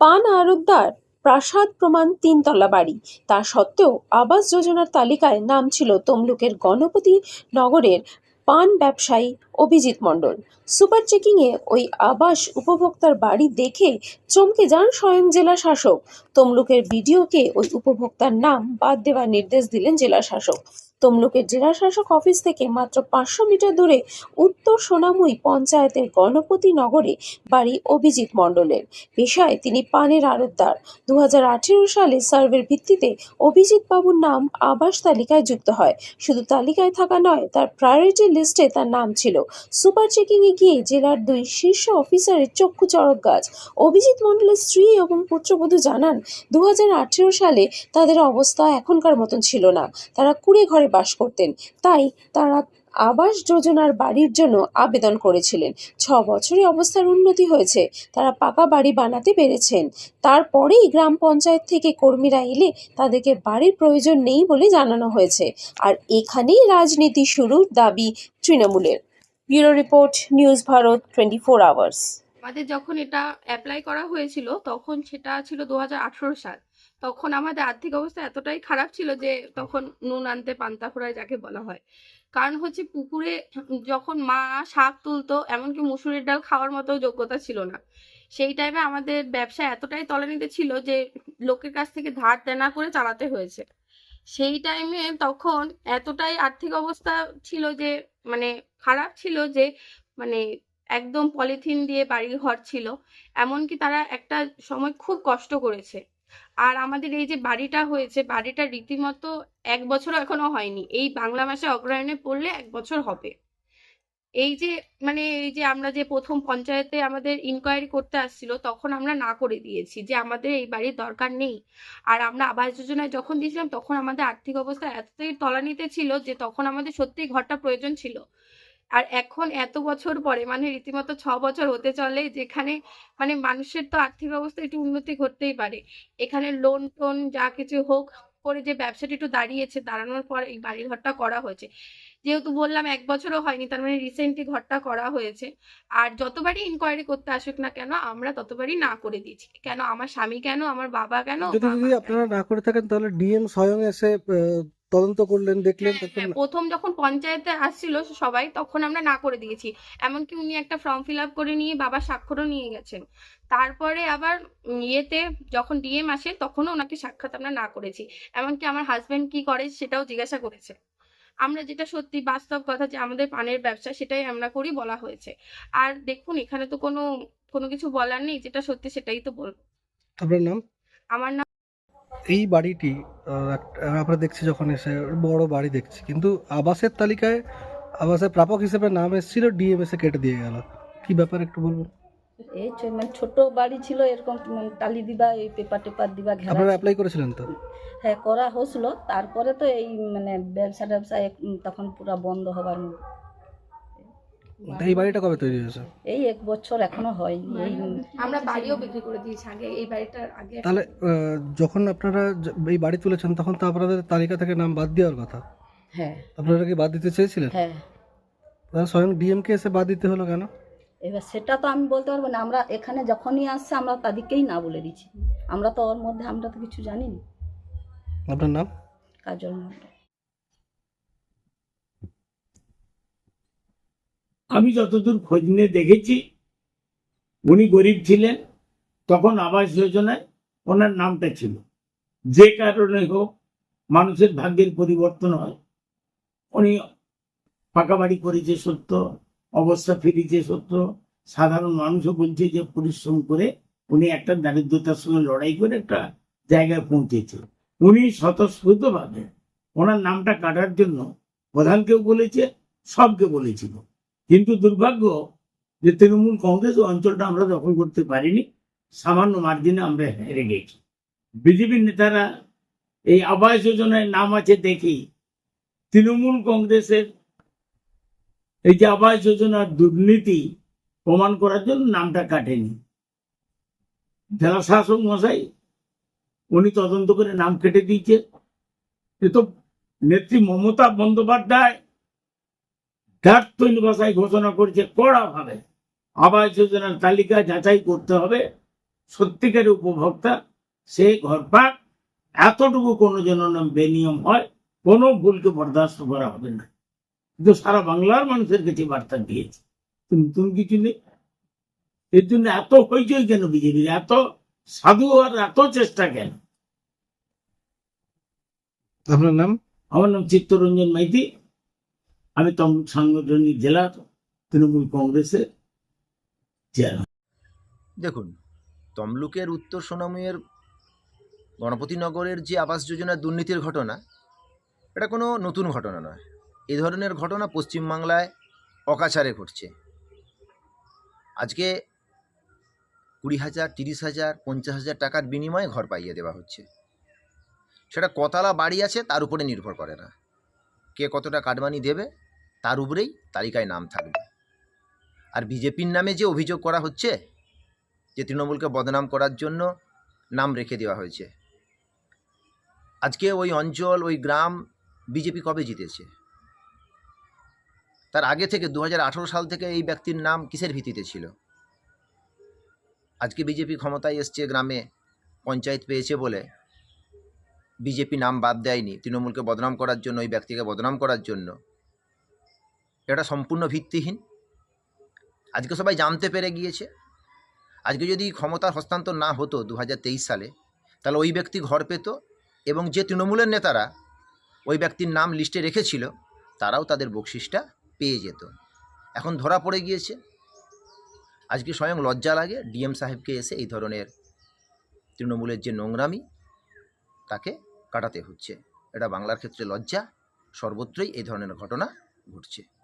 পান আরতদার প্রাসাদ প্রমাণ তিনতলা বাড়ি। তা সত্ত্বেও আবাস যোজনার তালিকায় নাম ছিল তমলুকের গণপতি নগরের পান ব্যবসায়ী অভিজিৎ মণ্ডল। সুপার চেকিংয়ে ওই আবাস উপভোক্তার বাড়ি দেখে চমকে যান স্বয়ং জেলা শাসক। তমলুকের বিডিওকে ওই উপভোক্তার নাম বাদ দেওয়ার নির্দেশ দিলেন জেলা শাসক। তমলুকের জেলা শাসক অফিস থেকে মাত্র পাঁচশো মিটার দূরে উত্তর সোনামুই পঞ্চায়েতের গণপতি নগরে বাড়ি অভিজিৎ মণ্ডলের। পেশায় তিনি পানের আড়তদার। দু সালে সার্ভের ভিত্তিতে অভিজিৎ বাবুর নাম আবাস তালিকায় যুক্ত হয়। শুধু তালিকায় থাকা নয়, তার প্রায়োরিটি লিস্টে তার নাম ছিল। সুপার চেকিংয়ে গিয়ে জেলার দুই শীর্ষ অফিসারের চক্ষু চড়ক গাছ। অভিজিৎ মণ্ডলের স্ত্রী এবং পুত্রবধূ জানান দু হাজার আঠেরো সালে তাদের অবস্থা এখনকার মতন ছিল না। তারা কুড়ে ঘরে বাস করতেন। তাই তারা আবাস যোজনার বাড়ির জন্য আবেদন করেছিলেন। ছ বছরে অবস্থার উন্নতি হয়েছে। তারা পাকা বাড়ি বানাতে পেরেছেন। তারপরেই গ্রাম পঞ্চায়েত থেকে কর্মীরা এলে তাদেরকে বাড়ির প্রয়োজন নেই বলে জানানো হয়েছে। আর এখানেই রাজনীতি শুরুর দাবি তৃণমূলের। Bureau report, news Bharat, twenty four hours. আমাদের যখন এটা অ্যাপ্লাই করা হয়েছিল, তখন সেটা ছিল দু হাজার আঠারো সাল। তখন আমাদের আর্থিক অবস্থা এতটাই খারাপ ছিল যে তখন নুন আনতে, পান্তা ফোড়ায় যাকে বলা হয়। কারণ হচ্ছে পুকুরে যখন মা শাক তুলতো, এমনকি মুসুরের ডাল খাওয়ার মতো যোগ্যতা ছিল না। সেই টাইমে আমাদের ব্যবসা এতটাই তলানিতে ছিল যে লোকের কাছ থেকে ধার দেনা করে চালাতে হয়েছে। সেই টাইমে তখন এতটাই আর্থিক অবস্থা ছিল যে মানে খারাপ ছিল যে মানে একদম পলিথিন দিয়ে বাড়ি ঘর ছিল। এমনকি তারা একটা সময় খুব কষ্ট করেছে। আর আমাদের এই যে বাড়িটা হয়েছে, বাড়িটা রীতিমতো এক বছরও এখনও হয়নি। এই বাংলা মাসে অগ্রহায়ণে পড়লে এক বছর হবে। এই যে মানে এই যে আমরা যে প্রথম পঞ্চায়েতে আমাদের ইনকোয়ারি করতে আসছিল, তখন আমরা না করে দিয়েছি যে আমাদের এই বাড়ির দরকার নেই। আর আমরা আবাস যোজনায় যখন দিয়েছিলাম, তখন আমাদের আর্থিক অবস্থা এতটাই তলানিতে ছিল যে তখন আমাদের সত্যিই ঘরটা প্রয়োজন ছিল। আর এখন এত বছর পরে মানে রীতিমতো ছ বছর হতে চলে যেখানে মানে মানুষের তো আর্থিক অবস্থা একটু উন্নতি ঘটতেই পারে। এখানে লোন টোন যা কিছু হোক করে যে ব্যবসাটি একটু দাঁড়িয়েছে দাঁড়ানোর পর এই বাড়ি ঘরটা করা হয়েছে। যেহেতু বললাম এক বছরও হয়নি তার মানে রিসেন্টলি ঘরটা করা হয়েছে। আর যতবারই ইনকোয়ারি করতে আসুক না কেন আমরা ততবারই না করে দিয়েছি। কেন আমার স্বামী কেন আমার বাবা কেন যদি আপনারা না করে থাকেন তাহলে ডিএম স্বয়ং এসে তদন্ত করলেন দেখলেন হ্যাঁ, তখন হ্যাঁ, প্রথম যখন পঞ্চায়েতে আসছিল সবাই তখন আমরা না করে দিয়েছি। এমনকি উনি একটা ফর্ম ফিল আপ করে নিয়ে বাবা স্বাক্ষরও নিয়ে গেছেন। তারপরে আবার ইয়েতে যখন ডিএম আসে তখনও ওনাকে সাক্ষাৎ আমরা না করেছি। এমনকি আমার হাজব্যান্ড কি করে সেটাও জিজ্ঞাসা করেছে। আমরা যেটা সত্যি বাস্তব কথা যে আমাদের পানের ব্যবসা সেটাই আমরা করি বলা হয়েছে। আর দেখুন এখানে তো কোনো কোনো কিছু বলার নেই যেটা সত্যি সেটাই তো বলব আপনার নাম? আমার নাম এই বাড়িটি আমরা দেখছি যখন এসে বড় বাড়ি দেখছি। কিন্তু আবাসের তালিকায় আবাসের প্রাপক হিসেবে নাম এসেছিল ডিএম এসে কেটে দিয়ে গেল। কি ব্যাপার একটু বলবেন? এই মানে ছোট বাড়ি ছিল এরকম মানে টালি দিবা এই পেপার টেপার দিবা ঘেরা আপনারা অ্যাপ্লাই করেছিলেন তো? হ্যাঁ করা হয়েছিল তারপরে তো এই মানে ব্যবসা উম, তখন পুরো বন্ধ হবার মতো। এই বাড়িটা কবে তৈরি হয়েছে? এই এক বছর এখনও হয়নি। আমরা বাড়িও বিক্রি করে দিয়েছি আগে এই বাড়িটার আগে তাহলে যখন আপনারা এই বাড়ি তুলেছেন তখন তো আপনাদের তালিকা থেকে নাম বাদ দেওয়ার কথা। হ্যাঁ। আপনারা কি বাদ দিতে চেয়েছিলেন? হ্যাঁ। তাহলে স্বয়ং ডিএমকে এসে বাদ দিতে হলো কেন? এবার সেটা তো আমি বলতে পারব না। আমরা এখানে যখনই আসছে আমরা তাদেরকেই না বলে দিচ্ছি। আমরা তো ওর মধ্যে আমরা তো কিছু জানি না আপনার নাম? কাজল মন্ডল আমি যতদূর খোঁজ নিয়ে দেখেছি, উনি গরিব ছিলেন, তখন আবাস যোজনায় ওনার নামটা ছিল। যে কারণে হোক মানুষের ভাগ্যের পরিবর্তন হয়, উনি পাকা বাড়ি করেছে সত্য, অবস্থা ফিরেছে সত্য, সাধারণ মানুষও বলছে যে পরিশ্রম করে উনি একটা দারিদ্রতার সঙ্গে লড়াই করে একটা জায়গায় পৌঁছেছে। উনি স্বতঃস্ফূর্তভাবে ওনার নামটা কাটার জন্য প্রধানকেও বলেছে, সবকে বলেছিল। কিন্তু দুর্ভাগ্য যে তৃণমূল কংগ্রেস অঞ্চলটা আমরা দখল করতে পারিনি, সামান্য মার্জিনে আমরা হেরে গেছি। বিজেপির নেতারা এই আবাস যোজনায় নাম আছে দেখি তৃণমূল কংগ্রেসের এই যে আবাস যোজনার দুর্নীতি প্রমাণ করার জন্য নামটা কাটেনি। জেলা শাসক মশাই, উনি তদন্ত করে নাম কেটে দিয়েছে। এ তো নেত্রী মমতা বন্দ্যোপাধ্যায় ডাক্তরি ভাষায় ঘোষণা করেছে কড়া ভাবে আবাস যোজনার তালিকা যাচাই করতে হবে। সত্যিকারের উপভোক্তা সে ঘর পাক এতটুকু কোনো যেন বেনিয়ম হয় কোনো ভুলকে বরদাস্ত করা হবে না। কিন্তু সারা বাংলার মানুষের কাছে বার্তা দিয়েছে। তুমি তুমি কিছু নেই। এর জন্য এত হইচই কেন বিজেপির? এত সাধু আর এত চেষ্টা কেন? আপনার নাম? আমার নাম চিত্তরঞ্জন মাইতি। আমি তমলুক সাংগঠনিক জেলা, তৃণমূল কংগ্রেসের চেয়ারম্যান দেখুন, তমলুকের উত্তর সোনামুয়ের গণপতিনগরের যে আবাস যোজনার দুর্নীতির ঘটনা, এটা কোনো নতুন ঘটনা নয়। এ ধরনের ঘটনা পশ্চিমবাংলায় অকাচারে ঘটছে। আজকে কুড়ি হাজার, তিরিশ হাজার, পঞ্চাশ হাজার টাকার বিনিময়ে ঘর পাইয়ে দেওয়া হচ্ছে। সেটা কতলা বাড়ি আছে তার উপরে নির্ভর করে না। কে কতটা কাটমানি দেবে তার উপরেই তালিকায় নাম থাকবে। আর বিজেপির নামে যে অভিযোগ করা হচ্ছে, যে তৃণমূলকে বদনাম করার জন্য নাম রেখে দেওয়া হয়েছে। আজকে ওই অঞ্চল, ওই গ্রাম বিজেপি কবে জিতেছে? তার আগে থেকে দু হাজার আঠেরো সাল থেকে এই ব্যক্তির নাম কিসের ভিত্তিতে ছিল? আজকে বিজেপি ক্ষমতায় এসছে, গ্রামে পঞ্চায়েত পেয়েছে বলে বিজেপি নাম বাদ দেয়নি, তৃণমূলকে বদনাম করার জন্য, ওই ব্যক্তিকে বদনাম করার জন্য। এটা সম্পূর্ণ ভিত্তিহীন। আজকে সবাই জানতে পেরে গিয়েছে। আজকে যদি ক্ষমতার হস্তান্তর না হতো দু হাজার তেইশ সালে, তাহলে ওই ব্যক্তি ঘর পেত এবং যে তৃণমূলের নেতারা ওই ব্যক্তির নাম লিস্টে রেখেছিল, তারাও তাদের বকশিসটা পেয়ে যেত। এখন ধরা পড়ে গিয়েছে। আজকে স্বয়ং লজ্জা লাগে ডিএম সাহেবকে এসে এই ধরনের তৃণমূলের যে নোংরামি, তাকে কাটাতে হচ্ছে। এটা বাংলার ক্ষেত্রে লজ্জা। সর্বত্রই এই ধরনের ঘটনা ঘটছে।